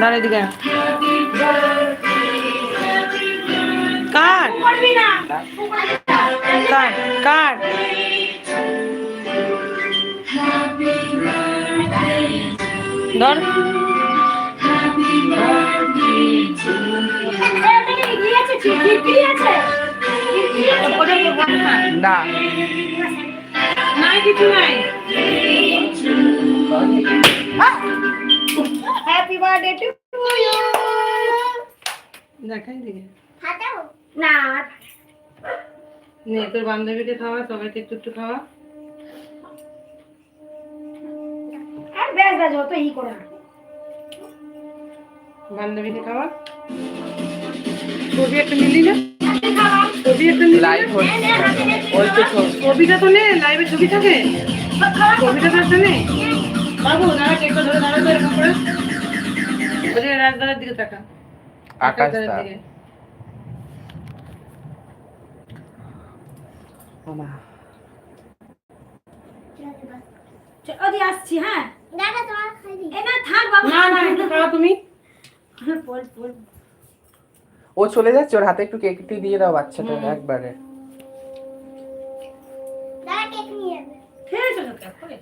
দাঁড়া এদিকে আয়। কাট করবি না কাট কাট ধর। না। নাই কিছু নাই। হ্যাপি বার্থডে টু ইউ দেখাই দিকে। না। নে তোর বান্ধবীকে খাওয়া সবাইকে একটু একটু খাওয়া। আর ব্যাস ব্যাস অত ই করে বান্ধবীকে খাওয়া। ছবি একটা নিলি না? ছবি একটা নিলি লাইভ হচ্ছে। তো ছবিটা তো নে লাইভে ছবি থাকে। ছবিটা তো একটা আকাশ। ওদি আসছি হ্যাঁ। দাদা তোমার খাই এ না থাক বাবা। না না একটু খাওয়া তুমি। বল বল। ও চলে যাচ্ছে ওর হাতে একটু কেকটি দিয়ে দাও বাচ্চাটা একবারে।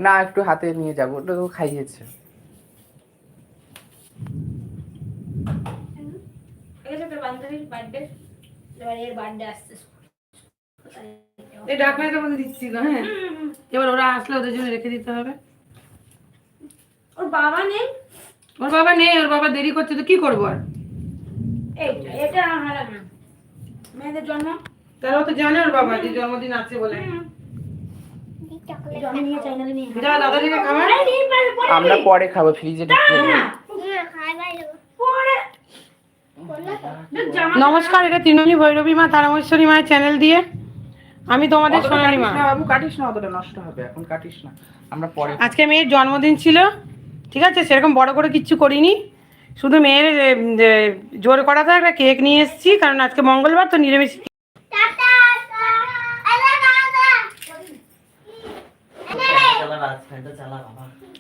না একটু হাতে নিয়ে যাব ওটা তো খাইয়েছে। এই দিচ্ছি গো হ্যাঁ। এবার ওরা আসলে ওদের জন্য রেখে দিতে হবে। ওর বাবা নেই? ওর বাবা নেই ওর বাবা দেরি করছে তো কি করব আর? এটা আমার মেয়েদের জন্ম। তারা তো জানে ওর বাবা যে জন্মদিন আছে বলে জন্ম নিয়ে চাই না নিয়ে যা দাদা দিকে খাবার আমরা পরে খাব ফ্রিজে নমস্কার এটা তৃণমূলী ভৈরবী মা তারামশ্বরী মায়ের চ্যানেল দিয়ে। আমি তোমাদের সোনালী মা। কাটিস না বাবু কাটিস না অতটা নষ্ট হবে এখন কাটিস না। আমরা পরে আজকে মেয়ের জন্মদিন ছিল ঠিক আছে? সেরকম বড় করে কিচ্ছু করিনি। শুধু মেয়ের জোর করাতে একটা কেক নিয়ে এসেছি কারণ আজকে মঙ্গলবার তো নিরামিষ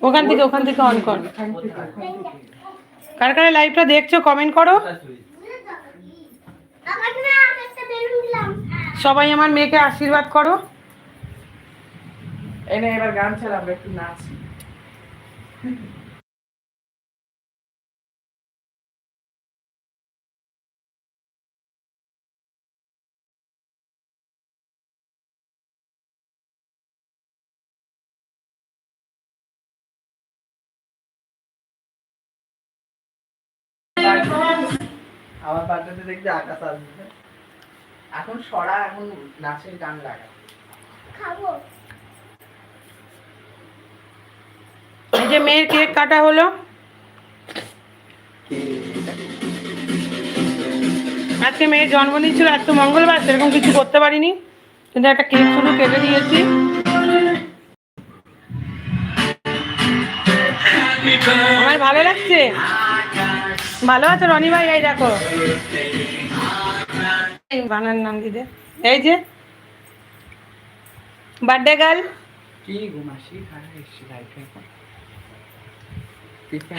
ওখান থেকে ওখান থেকে অন কর। কার কার লাইভটা দেখছ কমেন্ট করো। সবাই আমার মেয়েকে আশীর্বাদ করো। এনে এবার গান চালাবে একটু নাচ। আমার দেখতে আকাশ আসবে এখন সরা এখন নাচের গান লাগা এই যে মেয়ের কেক কাটা হলো। আজকে মেয়ের জন্মদিন ছিল আজকে মঙ্গলবার সেরকম কিছু করতে পারিনি। কিন্তু একটা কেক শুধু কেটে দিয়েছি। আমার ভালো লাগছে? ভালো আছে রনি ভাই? এই দেখো। বানান বানার নাম দিদে। এই যে birthday girl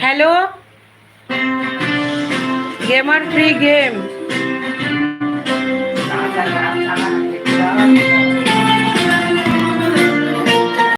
hello gamer free game